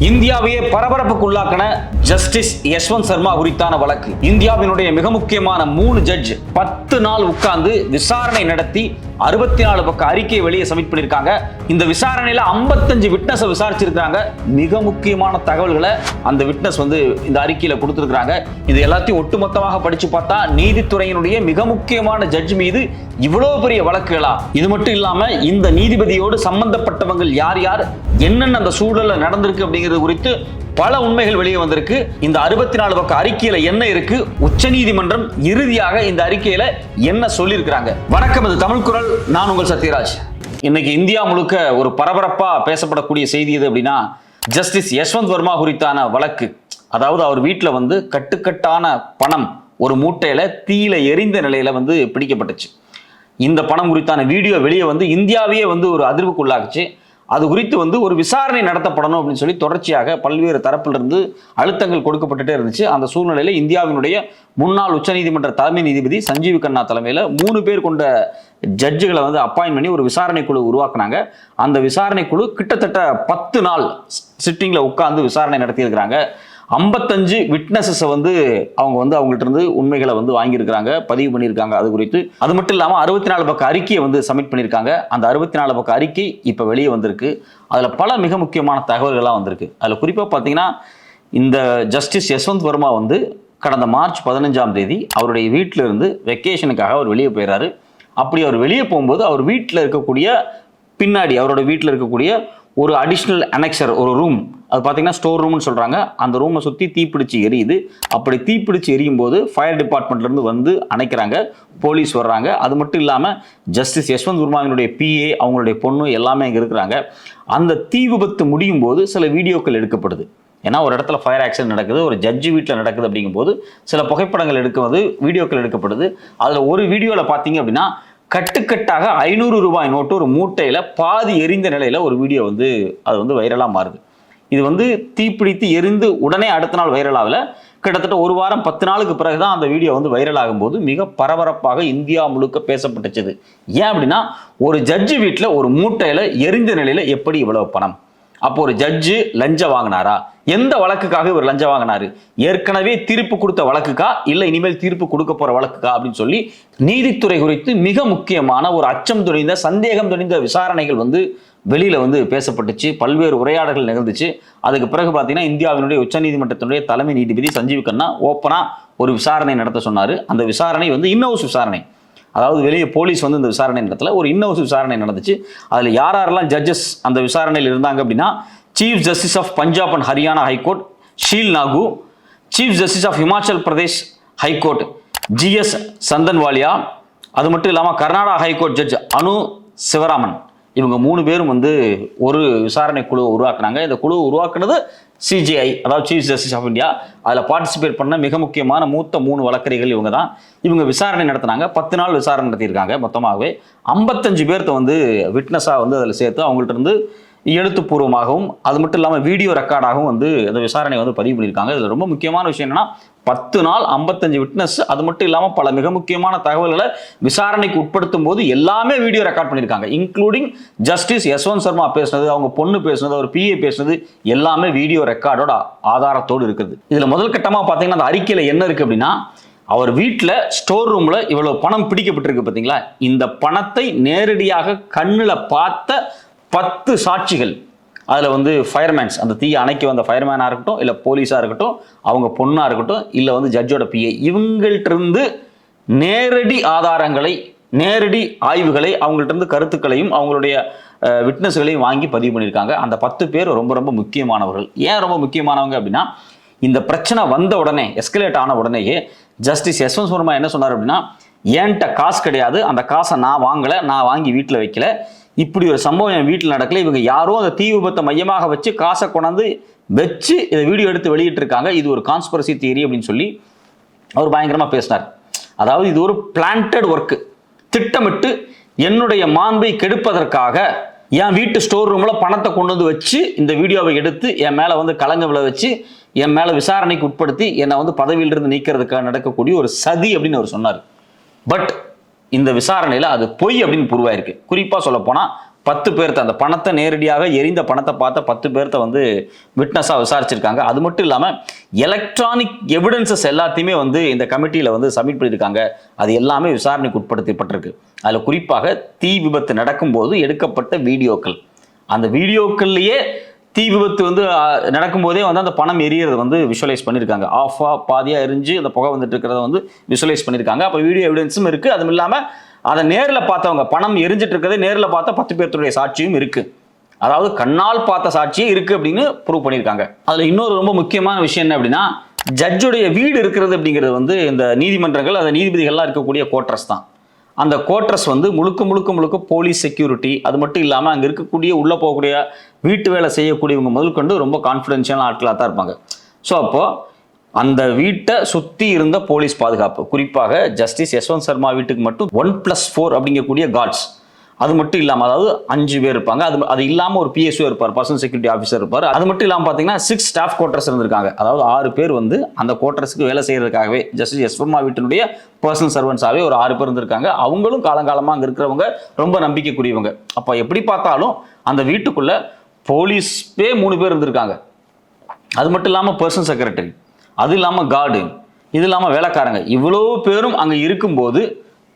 இந்தியாவையே பரபரப்புக்குள்ளாக்கின ஜஸ்டிஸ் யஷ்வந்த் சர்மா குறித்தான வழக்கு. இந்தியாவினுடைய மிக முக்கியமான மூணு ஜட்ஜ் பத்து நாள் உட்கார்ந்து விசாரணை நடத்தி அறுபத்தி நாலு பக்க அறிக்கையை வெளியே சப்மிட் பண்ணியிருக்காங்க. இந்த விசாரணையில் ஐம்பத்தஞ்சு விட்னஸை விசாரிச்சிருக்காங்க மிக முக்கியமான தகவல்களை அந்த விட்னஸ் வந்து இந்த அறிக்கையில் கொடுத்துருக்குறாங்க. இது எல்லாத்தையும் ஒட்டுமொத்தமாக படித்து பார்த்தா நீதித்துறையினுடைய மிக முக்கியமான ஜட்ஜ் மீது இவ்வளோ பெரிய வழக்குகளா இது மட்டும் இல்லாமல் இந்த நீதிபதியோடு சம்பந்தப்பட்டவங்க யார் யார் என்னென்ன அந்த சூழலில் நடந்திருக்கு அப்படிங்கிறது குறித்து பல உண்மைகள் வெளியே வந்திருக்கு. இந்த அறுபத்தி நாலு பக்க அறிக்கையில என்ன இருக்கு? உச்சநீதிமன்றம் இறுதியாக இந்த அறிக்கையில என்ன சொல்லியிருக்கிறாங்க? வணக்கம் இது தமிழ் குரல். நான் உங்கள் சத்யராஜ். இன்னைக்கு இந்தியா முழுக்க ஒரு பரபரப்பா பேசப்படக்கூடிய செய்தி எது அப்படின்னா ஜஸ்டிஸ் யஷ்வந்த் வர்மா குறித்தான வழக்கு. அதாவது அவர் வீட்டில் வந்து கட்டுக்கட்டான பணம் ஒரு மூட்டையில தீயில எரிந்த நிலையில வந்து பிடிக்கப்பட்டுச்சு. இந்த பணம் குறித்தான வீடியோ வெளியே வந்து இந்தியாவையே வந்து ஒரு அதிர்வுக்குள்ளாக்குச்சு. அது குறித்து வந்து ஒரு விசாரணை நடத்தப்படணும் அப்படின்னு சொல்லி தொடர்ச்சியாக பல்வேறு தரப்பிலிருந்து அழுத்தங்கள் கொடுக்கப்பட்டுட்டே இருந்துச்சு. அந்த சூழ்நிலையில் இந்தியாவினுடைய முன்னாள் உச்சநீதிமன்ற தலைமை நீதிபதி சஞ்சீவ் கண்ணா தலைமையில் மூணு பேர் கொண்ட ஜட்ஜுகளை வந்து அப்பாயின் பண்ணி ஒரு விசாரணை குழு உருவாக்குனாங்க. அந்த விசாரணை குழு கிட்டத்தட்ட பத்து நாள் சிட்டிங்கில் உட்காந்து விசாரணை நடத்தியிருக்கிறாங்க. ஐம்பத்தஞ்சு விட்னஸஸை வந்து அவங்க வந்து அவங்கள்ட்ட இருந்து உண்மைகளை வந்து வாங்கியிருக்கிறாங்க பதிவு பண்ணியிருக்காங்க. அது குறித்து அது மட்டும் இல்லாமல் அறுபத்தி நாலு பக்க அறிக்கையை வந்து சப்மிட் பண்ணியிருக்காங்க. அந்த அறுபத்தி நாலு பக்க அறிக்கை இப்போ வெளியே வந்திருக்கு. அதில் பல மிக முக்கியமான தகவல்கள்லாம் வந்திருக்கு. அதில் குறிப்பாக பார்த்தீங்கன்னா இந்த ஜஸ்டிஸ் யஷ்வந்த் வர்மா வந்து கடந்த மார்ச் பதினஞ்சாம் தேதி அவருடைய வீட்டில் இருந்து வெக்கேஷனுக்காக அவர் வெளியே போயிடுறாரு அப்படி அவர் வெளியே போகும்போது அவர் வீட்டில் இருக்கக்கூடிய பின்னாடி அவரோட வீட்டில் இருக்கக்கூடிய ஒரு அடிஷ்னல் அனெக்சர் ஒரு ரூம் அது பார்த்தீங்கன்னா ஸ்டோர் ரூம்னு சொல்கிறாங்க அந்த ரூமை சுற்றி தீப்பிடிச்சு எரியுது. அப்படி தீப்பிடிச்சு எரியும் போது ஃபயர் டிபார்ட்மெண்ட்லேருந்து வந்து அணைக்கிறாங்க. போலீஸ் வர்றாங்க. அது மட்டும் இல்லாமல் ஜஸ்டிஸ் யஷ்வந்த் குர்மாவினுடைய பிஏ அவங்களுடைய பொண்ணு எல்லாமே இங்கே இருக்கிறாங்க. அந்த தீ விபத்து முடியும் போது சில வீடியோக்கள் எடுக்கப்படுது. ஏன்னா ஒரு இடத்துல ஃபயர் ஆக்சிடென்ட் நடக்குது ஒரு ஜட்ஜு வீட்டில் நடக்குது அப்படிங்கும்போது சில புகைப்படங்கள் எடுக்கும்போது வீடியோக்கள் எடுக்கப்படுது. அதில் ஒரு வீடியோவில் பார்த்தீங்க அப்படின்னா கட்டுக்கட்டாக ஐநூறு ரூபாய் நோட்டு ஒரு மூட்டையில் பாதி எரிந்த நிலையில் ஒரு வீடியோ வந்து அது வந்து வைரலாக மாறுது. இது வந்து தீப்பிடித்து எரிந்து உடனே அடுத்த நாள் வைரல் ஆகல கிட்டத்தட்ட ஒரு வாரம் பத்து நாளுக்கு பிறகு தான் அந்த வீடியோ வந்து வைரல் ஆகும்போது மிக பரபரப்பாக இந்தியா முழுக்க பேசப்பட்டுச்சது. ஏன் அப்படின்னா ஒரு ஜட்ஜு வீட்டில் ஒரு மூட்டையில் எரிந்த நிலையில் எப்படி இவ்வளவு பணம்? அப்போ ஒரு ஜட்ஜு லஞ்சம் வாங்கினாரா? எந்த வழக்குக்காக இவர் லஞ்சம் வாங்கினாரு? ஏற்கனவே தீர்ப்பு கொடுத்த வழக்குக்கா? இல்லை இனிமேல் தீர்ப்பு கொடுக்க போற வழக்குக்கா? அப்படின்னு சொல்லி நீதித்துறை குறித்து மிக முக்கியமான ஒரு அச்சம் துணிந்த சந்தேகம் துணிந்த விசாரணைகள் வந்து வெளியில் வந்து பேசப்பட்டுச்சு பல்வேறு உரையாடல்கள் நிகழ்ந்துச்சு. அதுக்கு பிறகு பார்த்தீங்கன்னா இந்தியாவினுடைய உச்சநீதிமன்றத்தினுடைய தலைமை நீதிபதி சஞ்சீவ் கண்ணா ஓப்பனாக ஒரு விசாரணை நடத்த சொன்னார். அந்த விசாரணை வந்து இன்னொரு விசாரணை. அதாவது வெளியே போலீஸ் வந்து இந்த விசாரணை நடத்தல ஒரு இன்னொரு விசாரணை நடந்துச்சு. அதில் யார் யாரெல்லாம் ஜட்ஜஸ் அந்த விசாரணையில் இருந்தாங்க அப்படின்னா chief justice of Punjab and Haryana high court Sheel Nagu chief justice of Himachal Pradesh high court GS Sandhawalia அது மட்டும் இல்லாமல் Karnataka high court judge Anu Sivaraman இவங்க மூணு பேரும் வந்து ஒரு விசாரணை குழுவை உருவாக்குனாங்க. இந்த குழுவை உருவாக்குனது சிஜிஐ அதாவது சீஃப் ஜஸ்டிஸ் ஆஃப் இந்தியா அதில் பார்ட்டிசிபேட் பண்ண மிக முக்கியமான மூத்த மூணு வழக்கறிகள் இவங்க தான் இவங்க விசாரணை நடத்தினாங்க. பத்து நாள் விசாரணை நடத்தியிருக்காங்க மொத்தமாகவே. ஐம்பத்தஞ்சு பேர்த்த வந்து விட்னஸாக வந்து அதில் சேர்த்து அவங்கள்ட்ட இருந்து எழுத்துப்பூர்வமாகவும் அது மட்டும் இல்லாமல் வீடியோ ரெக்கார்டாகவும் வந்து அந்த விசாரணை வந்து பதிவு பண்ணியிருக்காங்க. இதில் ரொம்ப முக்கியமான விஷயம் என்னென்னா பத்து நாள் ஐம்பத்தஞ்சு விட்னஸ் அது மட்டும் இல்லாமல் பல மிக முக்கியமான தகவல்களை விசாரணைக்கு உட்படுத்தும் போது எல்லாமே வீடியோ ரெக்கார்ட் பண்ணியிருக்காங்க. இன்க்ளூடிங் ஜஸ்டிஸ் யஸ்வந்த் சர்மா பேசுனது அவங்க பொண்ணு பேசுனது அவர் பிஏ பேசுனது எல்லாமே வீடியோ ரெக்கார்டோட ஆதாரத்தோடு இருக்குது. இதில் முதல் கட்டமாக பார்த்தீங்கன்னா அந்த அறிக்கையில் என்ன இருக்குது அப்படின்னா அவர் வீட்டில் ஸ்டோர் ரூமில் இவ்வளோ பணம் பிடிக்கப்பட்டிருக்கு பார்த்தீங்களா இந்த பணத்தை நேரடியாக கண்ணில் பார்த்த பத்து சாட்சிகள் அதில் வந்து ஃபயர்மேன்ஸ் அந்த தீயை அணைக்க வந்த ஃபயர்மேனாக இருக்கட்டும் இல்லை போலீஸாக இருக்கட்டும் அவங்க பொண்ணாக இருக்கட்டும் இல்லை வந்து ஜட்ஜோட பிஏ இவங்கள்ட்டிருந்து நேரடி ஆதாரங்களை நேரடி ஆய்வுகளை அவங்கள்ட்ட இருந்து கருத்துக்களையும் அவங்களுடைய விட்னஸ்களையும் வாங்கி பதிவு பண்ணியிருக்காங்க. அந்த பத்து பேர் ரொம்ப ரொம்ப முக்கியமானவர்கள். ஏன் ரொம்ப முக்கியமானவங்க அப்படின்னா இந்த பிரச்சனை வந்த உடனே எஸ்கலேட் ஆன உடனேயே ஜஸ்டிஸ் யஸ்வந்த் சர்மா என்ன சொன்னார் அப்படின்னா என்கிட்ட காசு கிடையாது. அந்த காசை நான் வாங்கலை. நான் வாங்கி வீட்டில் வைக்கல. இப்படி ஒரு சம்பவம் என் வீட்டில் நடக்கல. இவங்க யாரோ அந்த தீ விபத்தை மையமாக வச்சு காசை கொண்டாந்து வச்சு இதை வீடியோ எடுத்து வெளியிட்டிருக்காங்க. இது ஒரு கான்ஸ்பரசி தியரி அப்படின்னு சொல்லி அவர் பயங்கரமாக பேசினார். அதாவது இது ஒரு பிளான்டட் ஒர்க்கு திட்டமிட்டு என்னுடைய மாண்பை கெடுப்பதற்காக என் வீட்டு ஸ்டோர் ரூமில் பணத்தை கொண்டு வந்து வச்சு இந்த வீடியோவை எடுத்து என் மேலே வந்து கலங்க விழ வச்சு என் மேலே விசாரணைக்கு உட்படுத்தி என்னை வந்து பதவியிலிருந்து நீக்கிறதுக்காக நடக்கக்கூடிய ஒரு சதி அப்படின்னு அவர் சொன்னார். பட் இந்த விசாரணையில் அது பொய் அப்படின்னு புருவாயிருக்கு. குறிப்பாக சொல்ல போனால் பத்து பேர்த்த அந்த பணத்தை நேரடியாக எரிந்த பணத்தை பார்த்த பத்து பேர்த்த வந்து விட்னஸாக விசாரிச்சிருக்காங்க. அது மட்டும் இல்லாமல் எலக்ட்ரானிக் எவிடன்சஸ் எல்லாத்தையுமே வந்து இந்த கமிட்டியில் வந்து சப்மிட் பண்ணியிருக்காங்க. அது எல்லாமே விசாரணைக்கு உட்படுத்தப்பட்டிருக்கு. அதில் குறிப்பாக தீ விபத்து நடக்கும்போது எடுக்கப்பட்ட வீடியோக்கள். அந்த வீடியோக்கள்லேயே தீ விபத்து வந்து நடக்கும்போதே வந்து அந்த பணம் எரியறது வந்து விஷுவலைஸ் பண்ணியிருக்காங்க ஆஃபா பாதியாக எரிஞ்சு அந்த புகை வந்துட்டு இருக்கிறத வந்து விஷுவலைஸ் பண்ணியிருக்காங்க அப்போ வீடியோ எவிடன்ஸும் இருக்குது அதுவும் இல்லாமல் அதை நேரில் பார்த்தவங்க பணம் எரிஞ்சிட்டு இருக்கிறத நேரில் பார்த்தா பத்து பேர்த்துடைய சாட்சியும் இருக்குது அதாவது கண்ணால் பார்த்த சாட்சியே இருக்குது அப்படின்னு ப்ரூவ் பண்ணியிருக்காங்க அதில் இன்னொரு ரொம்ப முக்கியமான விஷயம் என்ன அப்படின்னா ஜட்ஜுடைய வீடு இருக்கிறது அப்படிங்கிறது வந்து இந்த நீதிமன்றங்கள் அந்த நீதிபதிகள்லாம் இருக்கக்கூடிய கோட்ரஸ் தான். அந்த கோட்ரஸ் வந்து முழுக்க முழுக்க முழுக்க போலீஸ் செக்யூரிட்டி அது மட்டும் இல்லாமல் அங்கே இருக்கக்கூடிய உள்ளே போகக்கூடிய வீட்டு வேலை செய்யக்கூடியவங்க முதல் கொண்டு ரொம்ப கான்ஃபிடென்ஷியல் ஆட்களாக தான் இருப்பாங்க. ஸோ அப்போது அந்த வீட்டை சுற்றி இருந்த போலீஸ் பாதுகாப்பு குறிப்பாக ஜஸ்டிஸ் யஸ்வந்த் சர்மா வீட்டுக்கு மட்டும் ஒன் ப்ளஸ் ஃபோர் அப்படிங்கக்கூடிய கார்ட்ஸ் அது மட்டும் இல்லாமல் அதாவது அஞ்சு பேர் இருப்பாங்க. அது அது இல்லாமல் ஒரு பிஎஸ்ஓ இருப்பார் பர்சனல் செக்யூரிட்டி ஆஃபீஸர் இருப்பார். அது மட்டும் இல்லாமல் பார்த்தீங்கன்னா சிக்ஸ் ஸ்டாஃப் குவார்டர்ஸ் இருந்திருக்காங்க. அதாவது ஆறு பேர் வந்து அந்த குவார்டர்ஸ்க்கு வேலை செய்யறதுக்காகவே ஜஸ்டிஸ் யஸ்வர்மா வீட்டினுடைய பர்சனல் சர்வன்ஸாகவே ஒரு ஆறு பேர் இருந்திருக்காங்க. அவங்களும் காலங்காலமாக அங்கே இருக்கிறவங்க ரொம்ப நம்பிக்கைக்குரியவங்க. அப்போ எப்படி பார்த்தாலும் அந்த வீட்டுக்குள்ள போலீஸ்பே மூணு பேர் இருந்திருக்காங்க. அது மட்டும் இல்லாமல் பர்சனல் செக்ரட்டரி அது இல்லாமல் கார்டு இது இல்லாமல் வேலைக்காரங்க. இவ்வளோ பேரும் அங்கே இருக்கும்போது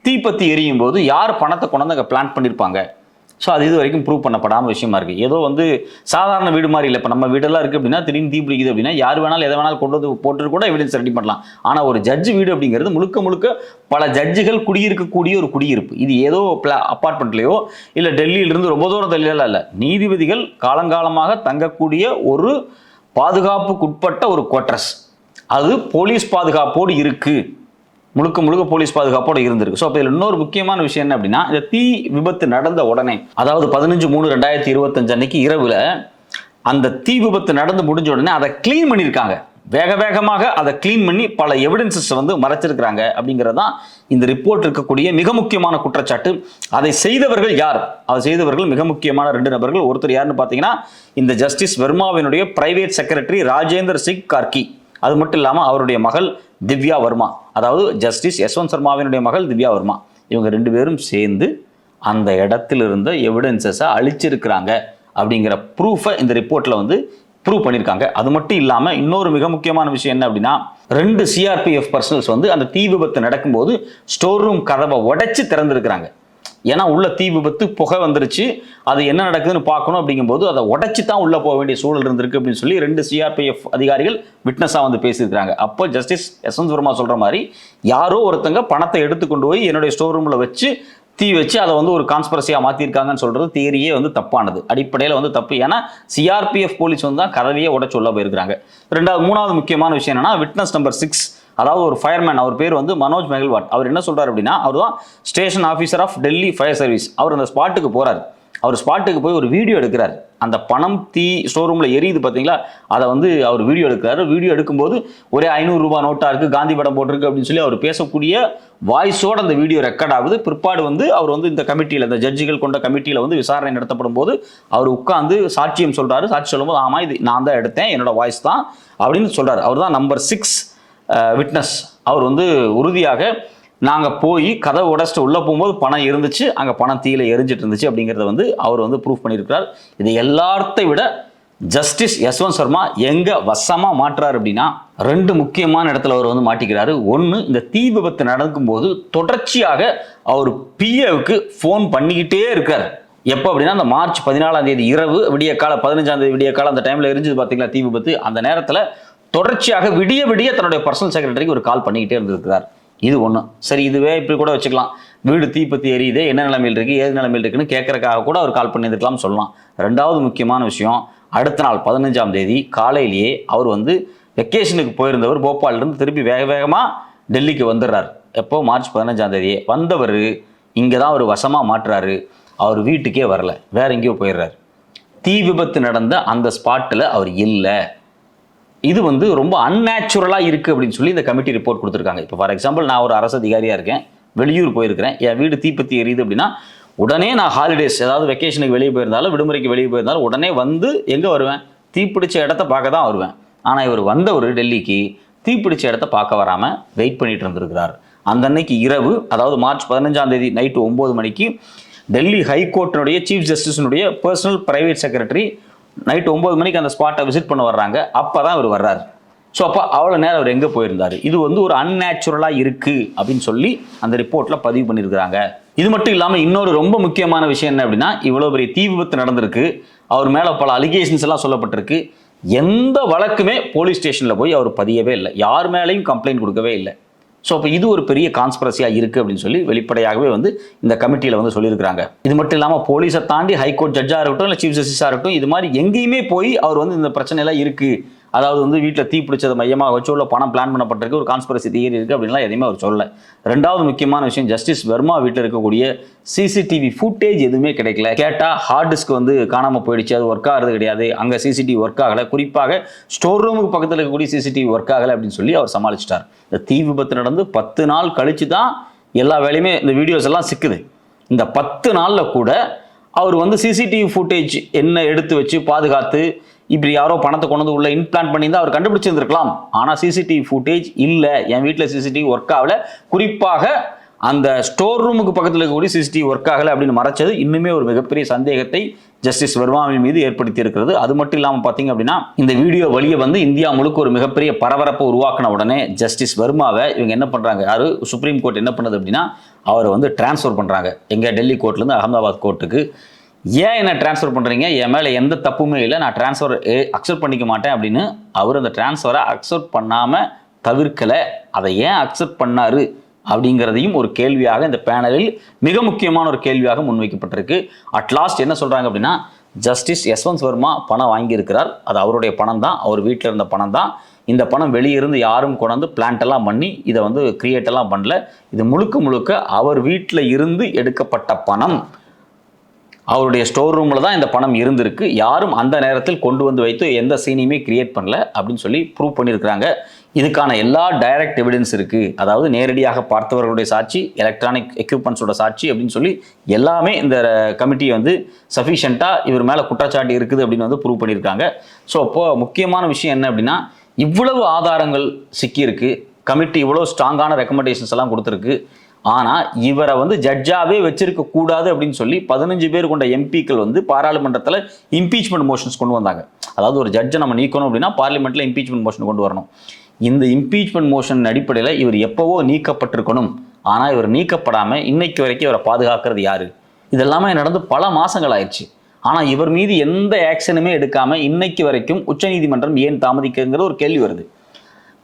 தீப்பத்தி எரியும் போது யார் பணத்தை கொண்டாந்து அங்கே பிளான் பண்ணியிருப்பாங்க ஸோ அது இது வரைக்கும் ப்ரூவ் பண்ணப்படாமல் விஷயமா இருக்குது ஏதோ வந்து சாதாரண வீடு மாதிரி இல்லை. இப்போ நம்ம வீடெல்லாம் இருக்குது அப்படின்னா திடீர்னு தீ பிடிக்குது அப்படின்னா யார் வேணாலும் எதை வேணாலும் கொண்டு வந்து போட்டு கூட எவிடன்ஸ் ரெடி பண்ணலாம். ஆனால் ஒரு ஜட்ஜ் வீடு அப்படிங்கிறது முழுக்க முழுக்க பல ஜட்ஜுகள் குடியிருக்கக்கூடிய ஒரு குடியிருப்பு. இது ஏதோ பிளா அப்பார்ட்மெண்ட்லேயோ இல்லை டெல்லியிலிருந்து ரொம்ப தூரம் தள்ளியெல்லாம் இல்லை. நீதிபதிகள் காலங்காலமாக தங்கக்கூடிய ஒரு பாதுகாப்புக்குட்பட்ட ஒரு குவார்ட்டர்ஸ் அது போலீஸ் பாதுகாப்போடு இருக்குது முழுக்க முழுக்க போலீஸ் பாதுகாப்போடு இருந்திருக்கு. ஸோ அப்போ இதில் இன்னொரு முக்கியமான விஷயம் என்ன அப்படின்னா இந்த தீ விபத்து நடந்த உடனே அதாவது பதினஞ்சு மூணு ரெண்டாயிரத்தி இருபத்தஞ்சு அன்னைக்கு இரவில் அந்த தீ விபத்து நடந்து முடிஞ்ச உடனே அதை க்ளீன் பண்ணியிருக்காங்க. வேக வேகமாக அதை க்ளீன் பண்ணி பல எவிடன்சஸ் வந்து மறைச்சிருக்கிறாங்க அப்படிங்கிறது தான் இந்த ரிப்போர்ட் இருக்கக்கூடிய மிக முக்கியமான குற்றச்சாட்டு. அதை செய்தவர்கள் யார்? அதை செய்தவர்கள் மிக முக்கியமான ரெண்டு நபர்கள். ஒருத்தர் யாருன்னு பார்த்தீங்கன்னா இந்த ஜஸ்டிஸ் வெர்மாவினுடைய பிரைவேட் செக்ரட்டரி ராஜேந்தர் சிங் கார்கி. அது மட்டும் இல்லாமல் அவருடைய மகள் திவ்யா வர்மா. அதாவது ஜஸ்டிஸ் யஸ்வந்த் சர்மாவினுடைய மகள் திவ்யா வர்மா. இவங்க ரெண்டு பேரும் சேர்ந்து அந்த இடத்துல இருந்த எவிடன்சஸை அழிச்சிருக்கிறாங்க அப்படிங்கிற ப்ரூஃபை இந்த ரிப்போர்ட்டில் வந்து ப்ரூவ் பண்ணியிருக்காங்க அது மட்டும் இல்லாமல் இன்னொரு மிக முக்கியமான விஷயம் என்ன அப்படின்னா ரெண்டு சிஆர்பிஎஃப் பர்சனல்ஸ் வந்து அந்த தீ விபத்து நடக்கும்போது ஸ்டோர் ரூம் கதவை உடைச்சி திறந்துருக்கிறாங்க. ஏன்னா உள்ள தீ விபத்து புகை வந்துருச்சு. அது என்ன நடக்குதுன்னு பார்க்கணும் அப்படிங்கும்போது அதை உடைச்சி தான் உள்ளே போக வேண்டிய சூழல் இருந்திருக்கு அப்படின்னு சொல்லி ரெண்டு சிஆர்பிஎஃப் அதிகாரிகள் விட்னஸாக வந்து பேசியிருக்கிறாங்க. அப்போ ஜஸ்டிஸ் யசந்த் வர்மா சொல்கிற மாதிரி யாரோ ஒருத்தங்க பணத்தை எடுத்து கொண்டு போய் என்னுடைய ஸ்டோர் ரூமில் வச்சு தீ வச்சு அதை வந்து ஒரு கான்ஸ்பரசியாக மாற்றிருக்காங்கன்னு சொல்கிறது தேரியே வந்து தப்பானது. அடிப்படையில் வந்து தப்பு. ஏன்னா சிஆர்பிஎஃப் போலீஸ் வந்து தான் கதவையே உடச்சு உள்ள போயிருக்கிறாங்க. ரெண்டாவது மூணாவது முக்கியமான விஷயம் என்னன்னா விட்னஸ் நம்பர் சிக்ஸ் அதாவது ஒரு ஃபயர்மேன் அவர் பேர் வந்து மனோஜ் மெகல்வாட். அவர் என்ன சொல்கிறார் அப்படின்னா அவர் தான் station officer of Delhi fire service அவர் அந்த ஸ்பாட்டுக்கு போகிறார் அவர் ஸ்பாட்டுக்கு போய் ஒரு வீடியோ எடுக்கிறார். அந்த பணம் தீ ஸ்டோர் ரூமில் எரியுது பார்த்தீங்களா அதை வந்து அவர் வீடியோ எடுக்கிறாரு. வீடியோ எடுக்கும்போது ஒரே ஐநூறுரூபா நோட்டாக இருக்குது காந்தி படம் போட்டிருக்கு அப்படின்னு சொல்லி அவர் பேசக்கூடிய வாய்ஸோட அந்த வீடியோ ரெக்கார்ட் ஆகுது. பிற்பாடு வந்து அவர் வந்து இந்த கமிட்டியில் இந்த ஜட்ஜிகள் கொண்ட கமிட்டியில் வந்து விசாரணை நடத்தப்படும் போது அவர் உட்காந்து சாட்சியம் சொல்கிறாரு சாட்சி சொல்லும்போது ஆமா இது நான் தான் எடுத்தேன். என்னோட வாய்ஸ் தான். அப்படின்னு சொல்கிறார் அவர் தான் நம்பர் சிக்ஸ் விட்னஸ் அவர் வந்து உறுதியாக நாங்கள் போய் கதவை உடச்சிட்டு உள்ளே போகும்போது பணம் இருந்துச்சு அங்கே பணம் தீயில எரிஞ்சிட்டு இருந்துச்சு அப்படிங்கிறத வந்து அவர் வந்து ப்ரூஃப் பண்ணியிருக்கிறார். இது எல்லாத்தை விட ஜஸ்டிஸ் யஸ்வந்த் சர்மா எங்கே வசமாக மாற்றுறாரு அப்படின்னா ரெண்டு முக்கியமான இடத்துல அவர் வந்து மாட்டிக்கிறாரு. ஒன்று இந்த தீ விபத்து நடக்கும்போது தொடர்ச்சியாக அவர் பிஏவுக்கு ஃபோன் பண்ணிக்கிட்டே இருக்கார். எப்போ அப்படின்னா அந்த மார்ச் பதினாலாம் தேதி இரவு விடிய கால பதினஞ்சாம் தேதி விடிய காலம் அந்த டைமில் எரிஞ்சது பார்த்தீங்களா தீ விபத்து? அந்த நேரத்தில் தொடர்ச்சியாக விடிய விடிய தன்னுடைய பர்சனல் செக்ரட்டரிக்கு ஒரு கால் பண்ணிக்கிட்டே இருந்திருக்கிறார். இது ஒன்று சரி இதுவே இப்படி கூட வச்சுக்கலாம். வீடு தீப்பத்தி எரியுது என்ன நிலைமையில் இருக்குது ஏது நிலைமையில் இருக்குன்னு கேட்கறக்காக கூட அவர் கால் பண்ணியிருக்கலாம்னு சொல்லலாம். ரெண்டாவது முக்கியமான விஷயம் அடுத்த நாள் பதினஞ்சாம் தேதி காலையிலேயே அவர் வந்து வெக்கேஷனுக்கு போயிருந்தவர் போபாலிலிருந்து திருப்பி வேக வேகமாக டெல்லிக்கு வந்துடுறார். எப்போ? மார்ச் பதினஞ்சாம் தேதியே. வந்தவர் இங்கே தான் அவர் வசமாக மாட்டுறாரு. அவர் வீட்டுக்கே வரல. வேற எங்கேயோ போயிடுறாரு. தீ விபத்து நடந்த அந்த ஸ்பாட்டில் அவர் இல்லை. இது வந்து ரொம்ப அன்நேச்சுரலாக இருக்குது அப்படின்னு சொல்லி இந்த கமிட்டி ரிப்போர்ட் கொடுத்துருக்காங்க. இப்போ ஃபார் எக்ஸாம்பிள் நான் ஒரு அரசு அதிகாரியாக இருக்கேன். வெளியூர் போயிருக்கிறேன். என் வீடு தீப்பத்தி எரியுது அப்படின்னா உடனே நான் ஹாலிடேஸ் ஏதாவது வெக்கேஷனுக்கு வெளியே போயிருந்தாலும் விடுமுறைக்கு வெளியே போயிருந்தாலும் உடனே வந்து எங்கே வருவேன்? தீப்பிடிச்ச இடத்த பார்க்க தான் வருவேன். ஆனால் இவர் வந்தவர் டெல்லிக்கு தீப்பிடிச்ச இடத்த பார்க்க வராமல் வெயிட் பண்ணிட்டு இருந்திருக்கிறார். அந்த அன்னைக்கு இரவு அதாவது மார்ச் பதினஞ்சாம் தேதி நைட்டு ஒம்பது மணிக்கு டெல்லி ஹைகோர்ட்டினுடைய சீஃப் ஜஸ்டிஸினுடைய பர்சனல் பிரைவேட் செக்ரட்டரி நைட் ஒன்பது மணிக்கு அந்த ஸ்பாட்டை விசிட் பண்ண வர்றாங்க. அப்போ தான் அவர் வர்றாரு. ஸோ அப்போ அவ்வளோ நேரம் அவர் எங்கே போயிருந்தார்? இது வந்து ஒரு அன்நேச்சுரலாக இருக்குது அப்படின்னு சொல்லி அந்த ரிப்போர்ட்டில் பதிவு பண்ணியிருக்கிறாங்க. இது மட்டும் இல்லாமல் இன்னொரு ரொம்ப முக்கியமான விஷயம் என்ன அப்படின்னா இவ்வளோ பெரிய தீ விபத்து நடந்திருக்கு. அவர் மேலே பல அலிகேஷன்ஸ் எல்லாம் சொல்லப்பட்டிருக்கு. எந்த வழக்குமே போலீஸ் ஸ்டேஷனில் போய் அவர் பதியவே இல்லை. யார் மேலேயும் கம்ப்ளைண்ட் கொடுக்கவே இல்லை. ஸோ அப்போ இது ஒரு பெரிய கான்ஸ்பிரசியாக இருக்குது அப்படின்னு சொல்லி வெளிப்படையாகவே வந்து இந்த கமிட்டியில் வந்து சொல்லியிருக்கிறாங்க. இது மட்டும் இல்லாமல் போலீஸை தாண்டி ஹைகோர்ட் ஜட்ஜாக இருக்கட்டும் இல்லை சீஃப் ஜஸ்டிஸாக இருக்கட்டும் இது மாதிரி எங்கேயுமே போய் அவர் வந்து இந்த பிரச்சனையெல்லாம் இருக்குது அதாவது வந்து வீட்டில் தீ பிடிச்சதை மையமாக வச்சு உள்ள பணம் பிளான் பண்ணப்பட்டிருக்கு ஒரு கான்ஸ்பிரசி தியரி இருக்குது அப்படின்லாம் எதுவுமே அவர் சொல்லலை. ரெண்டாவது முக்கியமான விஷயம் ஜஸ்டிஸ் வர்மா வீட்டில் இருக்கக்கூடிய சிசிடிவி ஃபுட்டேஜ் எதுவுமே கிடைக்கல. கேட்டால் ஹார்ட் டிஸ்க் வந்து காணாமல் போயிடுச்சு அது ஒர்க் ஆகிறது கிடையாது. அங்கே சிசிடிவி ஒர்க் ஆகலை. குறிப்பாக ஸ்டோர் ரூமுக்கு பக்கத்தில் இருக்கக்கூடிய சிசிடிவி ஒர்க் ஆகலை அப்படின்னு சொல்லி அவர் சமாளிச்சிட்டார். இந்த தீ விபத்து நடந்து பத்து நாள் கழித்து தான் எல்லா வேலையுமே இந்த வீடியோஸ் எல்லாம் சிக்குது. இந்த பத்து நாளில் கூட அவர் வந்து சிசிடிவி ஃபுட்டேஜ் என்ன எடுத்து வச்சு பாதுகாத்து இப்படி யாரோ பணத்தை கொண்டு வந்து உள்ள இன்பிளான் பண்ணியிருந்தா அவர் கண்டுபிடிச்சிருந்திருக்கலாம். ஆனால் சிசிடிவி ஃபுட்டேஜ் இல்லை. என் வீட்டில் சிசிடிவி ஒர்க் ஆகல. குறிப்பாக அந்த ஸ்டோர் ரூமுக்கு பக்கத்தில் இருக்கக்கூடிய சிசிடிவி ஒர்க் ஆகலை அப்படின்னு மறைச்சது இன்னுமே ஒரு மிகப்பெரிய சந்தேகத்தை ஜஸ்டிஸ் வர்மாவின் மீது ஏற்படுத்தி இருக்கிறது அது மட்டும் இல்லாமல் பார்த்தீங்க அப்படின்னா இந்த வீடியோ வழியை வந்து இந்தியா முழுக்க ஒரு மிகப்பெரிய பரபரப்பை உருவாக்கின உடனே ஜஸ்டிஸ் வர்மாவை இவங்க என்ன பண்ணுறாங்க யாரு? சுப்ரீம் கோர்ட் என்ன பண்ணுது அப்படின்னா அவரை வந்து டிரான்ஸ்ஃபர் பண்ணுறாங்க எங்கள் டெல்லி கோர்ட்லேருந்து அகமதாபாத் கோர்ட்டுக்கு ஏன் என்ன ட்ரான்ஸ்ஃபர் பண்ணுறீங்க என் மேலே எந்த தப்புமே இல்லை. நான் ட்ரான்ஸ்ஃபர் அக்செப்ட் பண்ணிக்க மாட்டேன் அப்படின்னு அவர் அந்த ட்ரான்ஸ்ஃபரை அக்செப்ட் பண்ணாமல் தவிர்க்கலை. அதை ஏன் அக்செப்ட் பண்ணார்? அப்படிங்கிறதையும் ஒரு கேள்வியாக இந்த பேனலில் மிக முக்கியமான ஒரு கேள்வியாக முன்வைக்கப்பட்டிருக்கு. அட் லாஸ்ட் என்ன சொல்கிறாங்க அப்படின்னா ஜஸ்டிஸ் யஸ்வந்த் வர்மா பணம் வாங்கியிருக்கிறார். அது அவருடைய பணம் தான். அவர் வீட்டில் இருந்த பணம் தான். இந்த பணம் வெளியிருந்து யாரும் கொண்டாந்து பிளான்ட்டெல்லாம் பண்ணி இதை வந்து கிரியேட்டெல்லாம் பண்ணல. இது முழுக்க முழுக்க அவர் வீட்டில் இருந்து எடுக்கப்பட்ட பணம். அவருடைய ஸ்டோர் ரூமில் தான் இந்த பணம் இருந்திருக்கு. யாரும் அந்த நேரத்தில் கொண்டு வந்து வைத்து எந்த சீனையுமே கிரியேட் பண்ணல அப்படின்னு சொல்லி ப்ரூவ் பண்ணியிருக்கிறாங்க. இதுக்கான எல்லா டைரக்ட் எவிடன்ஸ் இருக்குது அதாவது நேரடியாக பார்த்தவர்களுடைய சாட்சி எலக்ட்ரானிக் எக்யூப்மெண்ட்ஸோட சாட்சி அப்படின்னு சொல்லி எல்லாமே இந்த கமிட்டியை வந்து சஃபிஷியண்ட்டாக இவர் மேலே குற்றச்சாட்டு இருக்குது அப்படின்னு வந்து ப்ரூவ் பண்ணியிருக்காங்க. ஸோ அப்போது முக்கியமான விஷயம் என்ன அப்படின்னா இவ்வளவு ஆதாரங்கள் சிக்கியிருக்கு. கமிட்டி இவ்வளோ ஸ்ட்ராங்கான ரெக்கமெண்டேஷன்ஸ் எல்லாம் கொடுத்துருக்கு. ஆனால் இவரை வந்து ஜட்ஜாவே வச்சிருக்க கூடாது அப்படின்னு சொல்லி பதினஞ்சு பேர் கொண்ட எம்பிக்கள் வந்து பாராளுமன்றத்தில் இம்பீச்மெண்ட் மோஷன்ஸ் கொண்டு வந்தாங்க. அதாவது ஒரு ஜட்ஜை நம்ம நீக்கணும் அப்படின்னா பார்லிமெண்ட்டில் இம்பீச்மெண்ட் மோஷன் கொண்டு வரணும். இந்த இம்பீச்மெண்ட் மோஷன் அடிப்படையில் இவர் எப்போவோ நீக்கப்பட்டிருக்கணும். ஆனால் இவர் நீக்கப்படாமல் இன்னைக்கு வரைக்கும் இவரை பாதுகாக்கிறது யாரு? இதெல்லாமே நடந்து பல மாதங்கள் ஆயிடுச்சு. ஆனால் இவர் மீது எந்த ஆக்ஷனுமே எடுக்காமல் இன்னைக்கு வரைக்கும் உச்சநீதிமன்றம் ஏன் தாமதிக்குங்கிற ஒரு கேள்வி வருது.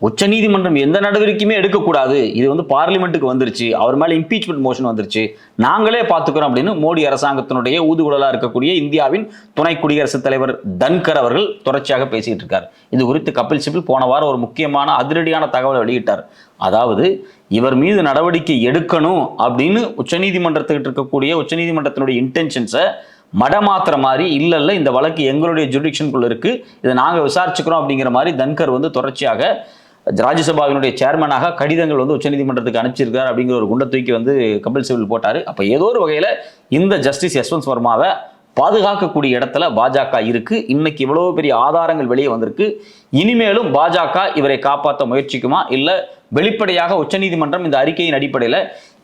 உச்சநீதிமன்றம் எந்த நடவடிக்கையுமே எடுக்கக்கூடாது. இது வந்து பார்லிமெண்ட்டுக்கு வந்துருச்சு. அவர் மேலே இம்பீச்மெண்ட் மோஷன் வந்துருச்சு. நாங்களே பார்த்துக்கிறோம் அப்படின்னு மோடி அரசாங்கத்தினுடைய ஊதுகுழலாக இருக்கக்கூடிய இந்தியாவின் துணை குடியரசுத் தலைவர் தன்கர் அவர்கள் தொடர்ச்சியாக பேசிகிட்டு இருக்கார். இது குறித்து கபில் சிபில் போன வாரம் ஒரு முக்கியமான அதிரடியான தகவலை வெளியிட்டார். அதாவது இவர் மீது நடவடிக்கை எடுக்கணும் அப்படின்னு உச்சநீதிமன்றத்துக்கிட்ட இருக்கக்கூடிய உச்சநீதிமன்றத்தினுடைய இன்டென்ஷன்ஸை மடமாத்துற மாதிரி இல்லை இல்லை இந்த வழக்கு எங்களுடைய ஜுடிக்ஷனுக்குள்ள இருக்கு. இதை நாங்கள் விசாரிச்சுக்கிறோம் அப்படிங்கிற மாதிரி தன்கர் வந்து தொடர்ச்சியாக ராஜ்யசபாவினுடைய சேர்மனாக கடிதங்கள் வந்து உச்சநீதிமன்றத்துக்கு அனுப்பிச்சிருக்கார் அப்படிங்கிற ஒரு குண்டை தூக்கி வந்து கபில் சிபில் போட்டாரு. அப்ப ஏதோ ஒரு வகையில இந்த ஜஸ்டிஸ் யஸ்வந்த் வர்மாவை பாதுகாக்கக்கூடிய இடத்துல பாஜக இருக்கு. இன்னைக்கு இவ்வளவு பெரிய ஆதாரங்கள் வெளியே வந்திருக்கு. இனிமேலும் பாஜக இவரை காப்பாற்ற முயற்சிக்குமா? இல்லை வெளிப்படையாக உச்சநீதிமன்றம் இந்த அறிக்கையின் அடிப்படையில்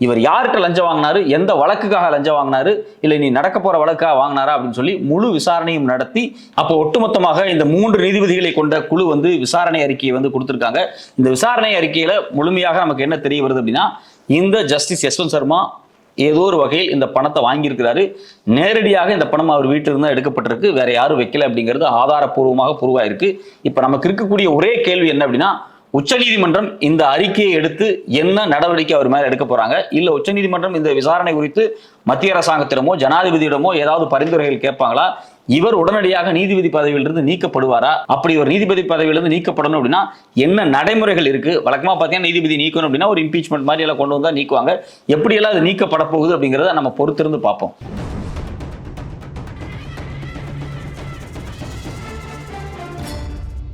இவர் யார்கிட்ட லஞ்சம் வாங்கினாரு? எந்த வழக்குக்காக லஞ்சம் வாங்கினாரு? இல்லை நீ நடக்க போற வழக்காக வாங்கினாரா? அப்படின்னு சொல்லி முழு விசாரணையும் நடத்தி அப்போ ஒட்டுமொத்தமாக இந்த மூன்று நீதிபதிகளை கொண்ட குழு வந்து விசாரணை அறிக்கையை வந்து கொடுத்துருக்காங்க. இந்த விசாரணை அறிக்கையில முழுமையாக நமக்கு என்ன தெரிய வருது அப்படின்னா இந்த ஜஸ்டிஸ் யஸ்வந்த் சர்மா ஏதோ ஒரு வகையில் இந்த பணத்தை வாங்கியிருக்கிறாரு. நேரடியாக இந்த பணம் அவர் வீட்டிலிருந்து தான் எடுக்கப்பட்டிருக்கு. வேற யாரும் வைக்கல அப்படிங்கிறது ஆதாரப்பூர்வமாக புருவாயிருக்கு. இப்போ நமக்கு இருக்கக்கூடிய ஒரே கேள்வி என்ன அப்படின்னா உச்சநீதிமன்றம் இந்த அறிக்கையை எடுத்து என்ன நடவடிக்கை அவர் மேலே எடுக்க போறாங்க? இல்ல உச்சநீதிமன்றம் இந்த விசாரணை குறித்து மத்திய அரசாங்கத்திடமோ ஜனாதிபதியிடமோ ஏதாவது பரிந்துரைகள் கேட்பாங்களா? இவர் உடனடியாக நீதிபதி பதவியிலிருந்து நீக்கப்படுவாரா? அப்படி ஒரு நீதிபதி பதவியிலிருந்து நீக்கப்படணும் அப்படின்னா என்ன நடைமுறைகள் இருக்கு? வழக்கமா பார்த்தீங்கன்னா நீதிபதி நீக்கணும் அப்படின்னா ஒரு இம்பீச்மெண்ட் மாதிரி எல்லாம் கொண்டு வந்தால் நீக்குவாங்க. எப்படியெல்லாம் அது நீக்கப்பட போகுது அப்படிங்கிறத நம்ம பொறுத்திருந்து பார்ப்போம்.